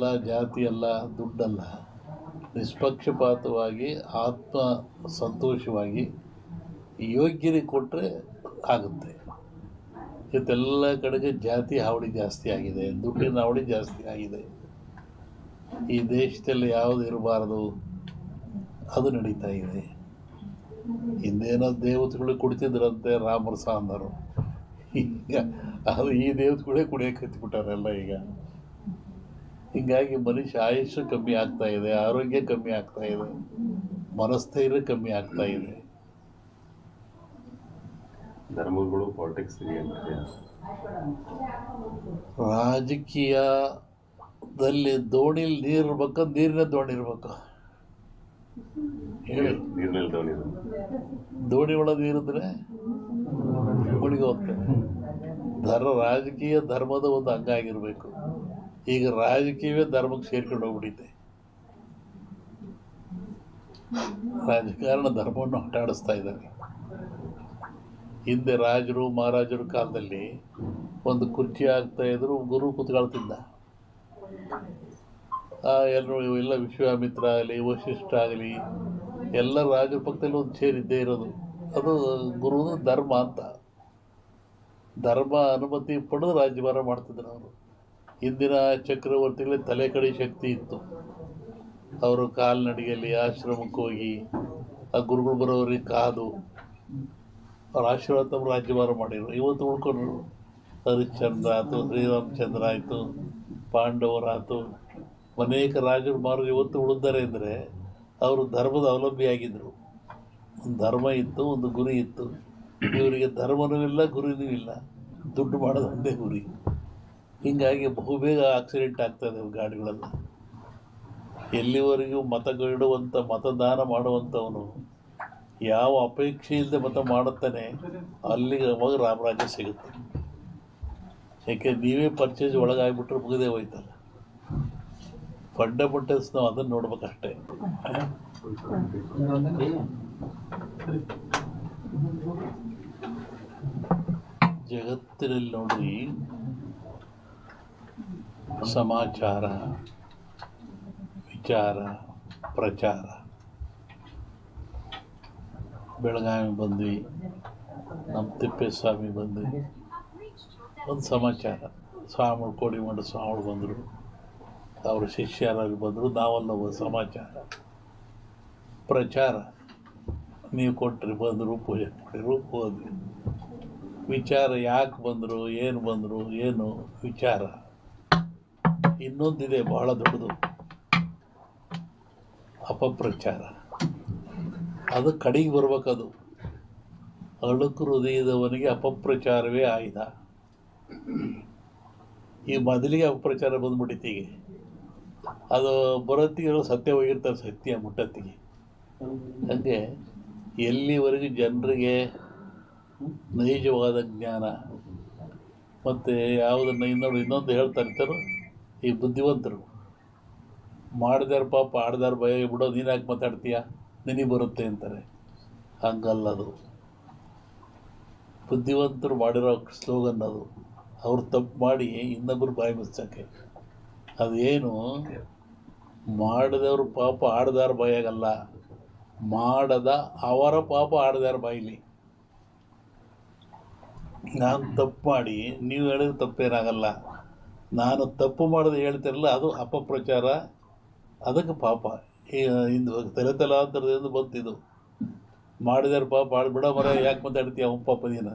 ಎಲ್ಲ ಜಾತಿ ಅಲ್ಲ ದುಡ್ಡಲ್ಲ. ನಿಷ್ಪಕ್ಷಪಾತವಾಗಿ ಆತ್ಮ ಸಂತೋಷವಾಗಿ ಯೋಗ್ಯರಿಗೆ ಕೊಟ್ಟರೆ ಆಗುತ್ತೆ. ಇವತ್ತೆಲ್ಲ ಕಡೆಗೆ ಜಾತಿ ಹಾವಳಿ ಜಾಸ್ತಿ ಆಗಿದೆ, ದುಡ್ಡಿನ ಹಾವಳಿ ಜಾಸ್ತಿ ಆಗಿದೆ. ಈ ದೇಶದಲ್ಲಿ ಯಾವುದು ಇರಬಾರದು? ಅದು ನಡೀತಾ ಇದೆ. ಹಿಂದೇನೋ ದೇವತೆಗಳು ಕುಡಿತಿದ್ರಂತೆ, ರಾಮರ ಸಾಂದರು. ಈಗ ಅದು ಈ ದೇವತೆಗಳೇ ಕುಡಿಯೋಕೆ ಹತ್ಬಿಟ್ಟಾರೆಲ್ಲ ಈಗ. ಹೀಗಾಗಿ ಮನುಷ್ಯ ಆಯುಷ್ಯ ಕಮ್ಮಿ ಆಗ್ತಾ ಇದೆ ಆರೋಗ್ಯ ಕಮ್ಮಿ ಆಗ್ತಾ ಇದೆ ಮನಸ್ಥೈರ್ಯ ಕಮ್ಮಿ ಆಗ್ತಾ ಇದೆ. ಧರ್ಮಗಳು ಪಾಲಿಟಿಕ್ಸ್ ರಾಜಕೀಯದಲ್ಲಿ ದೋಣಿಲಿ ನೀರು ಇರ್ಬೇಕು. ನೀರಿನ ದೋಣಿ ಇರ್ಬೇಕು. ದೋಣಿ ಒಳಗೆ ನೀರಿದ್ರೆ ಮುಳುಗಿ ಹೋಗ್ತೇನೆ ಧರ್ಮ ರಾಜಕೀಯ ಧರ್ಮದ ಒಂದು ಅಂಗ ಆಗಿರಬೇಕು. ಈಗ ರಾಜಕೀಯವೇ ಧರ್ಮಕ್ಕೆ ಸೇರ್ಕೊಂಡು ಹೋಗ್ಬಿಟ್ಟಿದೆ ರಾಜಕಾರಣ ಧರ್ಮವನ್ನು ಆಟಾಡಿಸ್ತಾ ಇದ್ದಾರೆ. ಹಿಂದೆ ರಾಜರು, ಮಹಾರಾಜರ ಕಾಲದಲ್ಲಿ ಒಂದು ಕುರ್ಚಿ ಆಗ್ತಾ ಇದ್ರು, ಗುರು ಕುತ್ಕೊಳ್ತಿದ್ದ. ಎಲ್ಲರೂ ಎಲ್ಲ ವಿಶ್ವಾಮಿತ್ರ ಆಗಲಿ ವಶಿಷ್ಠ ಆಗಲಿ, ಎಲ್ಲ ರಾಜರ ಪಕ್ಕದಲ್ಲಿ ಒಂದು ಸೇರಿದ್ದೇ ಇರೋದು. ಅದು ಗುರು ಧರ್ಮ ಅಂತ. ಧರ್ಮ ಅನುಮತಿ ಪಡೆದು ರಾಜ್ಯಭಾರ ಮಾಡ್ತಿದ್ರು ಅವರು. ಹಿಂದಿನ ಚಕ್ರವರ್ತಿಗಳ ತಲೆ ಕಡೆ ಶಕ್ತಿ ಇತ್ತು. ಅವರು ಕಾಲ್ನಡಿಗೆಯಲ್ಲಿ ಆಶ್ರಮಕ್ಕೆ ಹೋಗಿ, ಆ ಗುರುಗಳು ಬರೋರಿಗೆ ಕಾದು, ಅವ್ರ ಆಶೀರ್ವಾದ ತಮ್ಮ ರಾಜ್ಯಭಾರ ಮಾಡಿದ್ರು. ಇವತ್ತು ಉಳ್ಕೊಂಡ್ರು. ಹರಿಶ್ಚಂದ್ರ ಆಯಿತು, ಶ್ರೀರಾಮಚಂದ್ರ ಆಯಿತು ಪಾಂಡವರಾಯಿತು ಅನೇಕ ರಾಜರು ಮಾರು ಇವತ್ತು ಉಳಿದಾರೆ ಅಂದರೆ ಅವರು ಧರ್ಮದ ಅವಲಂಬಿಯಾಗಿದ್ದರು ಒಂದು ಧರ್ಮ ಇತ್ತು, ಒಂದು ಗುರಿ ಇತ್ತು. ಇವರಿಗೆ ಧರ್ಮನೂ ಇಲ್ಲ, ಗುರಿನೂ ಇಲ್ಲ. ದುಡ್ಡು ಮಾಡೋದು ಒಂದೇ ಗುರಿ. ಹೀಗಾಗಿ ಬಹುಬೇಗ ಆಕ್ಸಿಡೆಂಟ್ ಆಗ್ತದೆ ಗಾಡಿಗಳೆಲ್ಲ. ಎಲ್ಲಿವರೆಗೂ ಮತಗಿಡುವಂಥ ಮತದಾನ ಮಾಡುವಂಥವನು ಯಾವ ಅಪೇಕ್ಷೆ ಮತ ಮಾಡುತ್ತಾನೆ, ಅಲ್ಲಿಗೆ ಅವಾಗ ರಾಮರಾಜ್ಯ ಸಿಗುತ್ತೆ. ಯಾಕೆ ನೀವೇ ಪರ್ಚೇಸ್ ಒಳಗಾಗ್ಬಿಟ್ರೆ ಮುಗಿದೇ ಹೋಯ್ತಲ್ಲ. ಫಂಡಮೆಂಟಲ್ಸ್ ನಾವು ಅದನ್ನು ನೋಡ್ಬೇಕಷ್ಟೇ. ಜಗತ್ತಿನಲ್ಲಿ ನೋಡ್ರಿ ಸಮಾಚಾರ, ವಿಚಾರ, ಪ್ರಚಾರ. ಬೆಳಗಾವಿ ಬಂದ್ವಿ, ನಮ್ಮ ತಿಪ್ಪೇಸ್ವಾಮಿ ಬಂದ್ವಿ. ಒಂದು ಸಮಾಚಾರ, ಸ್ವಾಮಿ ಕೋಡಿಮಠ ಸ್ವಾಮಿ ಬಂದರು. ಅವರ ಶಿಷ್ಯರಾಗಿ ಬಂದರು. ನಾವೆಲ್ಲ ಸಮಾಚಾರ. ಪ್ರಚಾರ. ನೀವು ಕೊಟ್ಟರೆ ಬಂದರು, ಪೂಜೆ ಮಾಡಿರು, ಹೋದ್ವಿ. ವಿಚಾರ ಯಾಕೆ ಬಂದರು, ಏನು ಬಂದರು, ಏನು ವಿಚಾರ? ಇನ್ನೊಂದಿದೆ ಬಹಳ ದೊಡ್ಡದು. ಅಪಪ್ರಚಾರ. ಅದು ಕಡೆಗೆ ಬರ್ಬೇಕದು. ಅಳುಕು ಹೃದಯದವನಿಗೆ ಅಪಪ್ರಚಾರವೇ ಆಯ್ದ. ಈ ಮೊದಲಿಗೆ ಅಪಪ್ರಚಾರ ಬಂದ್ಬಿಟ್ಟಿತ್ತು ಈಗ ಅದು ಬರೋತ್ತಿಗೆ ಸತ್ಯ ಹೋಗಿರ್ತಾರೆ ಸತ್ಯ ಮುಟ್ಟತ್ತಿಗೆ. ಹಾಗೆ ಎಲ್ಲಿವರೆಗೂ ಜನರಿಗೆ ನೈಜವಾದ ಜ್ಞಾನ. ಮತ್ತು ಯಾವುದನ್ನು ಇನ್ನೊಂದು ಇನ್ನೊಂದು ಹೇಳ್ತಾ ಇರ್ತಾರೋ ಈ ಬುದ್ಧಿವಂತರು ಮಾಡಿದಾರ ಪಾಪ ಆಡ್ದಾರ ಭಯ, ಬಿಡೋ, ನೀನು ಯಾಕೆ ಮಾತಾಡ್ತೀಯ? ನಿನಗೆ ಬರುತ್ತೆ ಅಂತಾರೆ. ಹಂಗಲ್ಲದು ಬುದ್ಧಿವಂತರು ಮಾಡಿರೋ ಸ್ಲೋಗನ್ ಅದು. ಅವ್ರು ತಪ್ಪು ಮಾಡಿ ಇನ್ನೊಬ್ಬರು ಬಾಯಿ ಮುಚ್ಚಕ್ಕೆ ಅದೇನು? ಮಾಡಿದವ್ರ ಪಾಪ ಆಡ್ದಾರ ಬಾಯಾಗಲ್ಲ ಮಾಡದ ಅವರ ಪಾಪ ಆಡ್ದಾರ ಬಾಯಿಲಿ. ನಾನು ತಪ್ಪು ಮಾಡಿ, ನೀವು ಹೇಳಿದ್ರೆ ತಪ್ಪೇನಾಗಲ್ಲ. ನಾನು ತಪ್ಪು ಮಾಡೋದು ಹೇಳ್ತಿರಲ್ಲ, ಅದು ಅಪಪ್ರಚಾರ. ಅದಕ್ಕೆ ಪಾಪ. ಇಂದು ತಲೆ ತಲಾಂತರದಿಂದ ಬಂತಿದ್ದು ಮಾಡಿದ್ರೆ ಪಾಪ ಆಡ್ಬಿಡ ಮರ, ಯಾಕೆ ಮಾತಾಡ್ತೀಯ ಅವ್ ಪಾಪ ದಿನ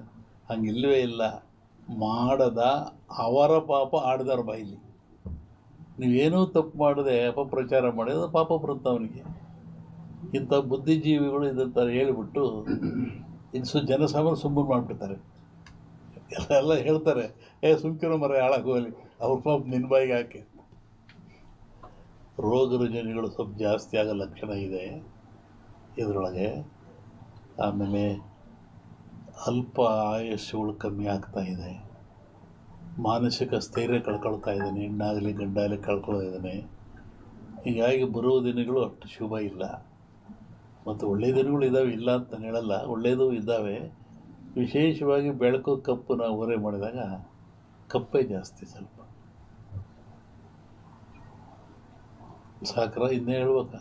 ಹಂಗೆ ಇಲ್ಲವೇ ಇಲ್ಲ. ಮಾಡದ ಅವರ ಪಾಪ ಆಡಿದಾರ ಬಾಯಿಲಿ ನೀವೇನೂ ತಪ್ಪು ಮಾಡದೆ ಅಪಪ್ರಚಾರ ಮಾಡಿದ್ರೆ ಪಾಪ ಬರುತ್ತೆ ಅವನಿಗೆ? ಇಂಥ ಬುದ್ಧಿಜೀವಿಗಳು ಇದಂತ ಹೇಳಿಬಿಟ್ಟು ಇನ್ನು ಜನಸಾಮಾನ್ಯ ಸುಮ್ಮನೆ ಮಾಡಿಬಿಡ್ತಾರೆ. ಎಲ್ಲ ಎಲ್ಲ ಹೇಳ್ತಾರೆ, ಏ, ಸುಮ್ಕಿರೋ ಮರ ಹಾಳಾಗೋಲಿ ಅವ್ರ ಪಾಪ ನಿನ್ನ ಬಾಯಿಗೆ ಹಾಕಿ ರೋಗ ರುಜಿನಗಳು ಸ್ವಲ್ಪ ಜಾಸ್ತಿ ಆಗೋ ಲಕ್ಷಣ ಇದೆ ಇದರೊಳಗೆ. ಆಮೇಲೆ ಅಲ್ಪ ಆಯುಷ್ಯಗಳು ಕಮ್ಮಿ ಆಗ್ತಾ ಇದೆ. ಮಾನಸಿಕ ಸ್ಥೈರ್ಯ ಕಳ್ಕೊಳ್ತಾ ಇದ್ದಾನೆ, ಹೆಣ್ಣಾಗಲಿ ಗಂಡಾಗಲಿ ಕಳ್ಕೊಳ್ತಾ ಇದ್ದಾನೆ. ಹೀಗಾಗಿ ಬರುವ ದಿನಗಳು ಅಷ್ಟು ಶುಭ ಇಲ್ಲ. ಮತ್ತು ಒಳ್ಳೆಯ ದಿನಗಳು ಇದ್ದಾವೆ, ಇಲ್ಲ ಅಂತ ಹೇಳಲ್ಲ. ಒಳ್ಳೆಯದು ಇದ್ದಾವೆ. ವಿಶೇಷವಾಗಿ ಬೆಳಕು ಕಪ್ಪು ನಾವು ಓರೆ ಮಾಡಿದಾಗ ಕಪ್ಪೇ ಜಾಸ್ತಿ ಸ್ವಲ್ಪ. ಸಾಕ್ರ ಇನ್ನೇ ಹೇಳ್ಬೇಕಾ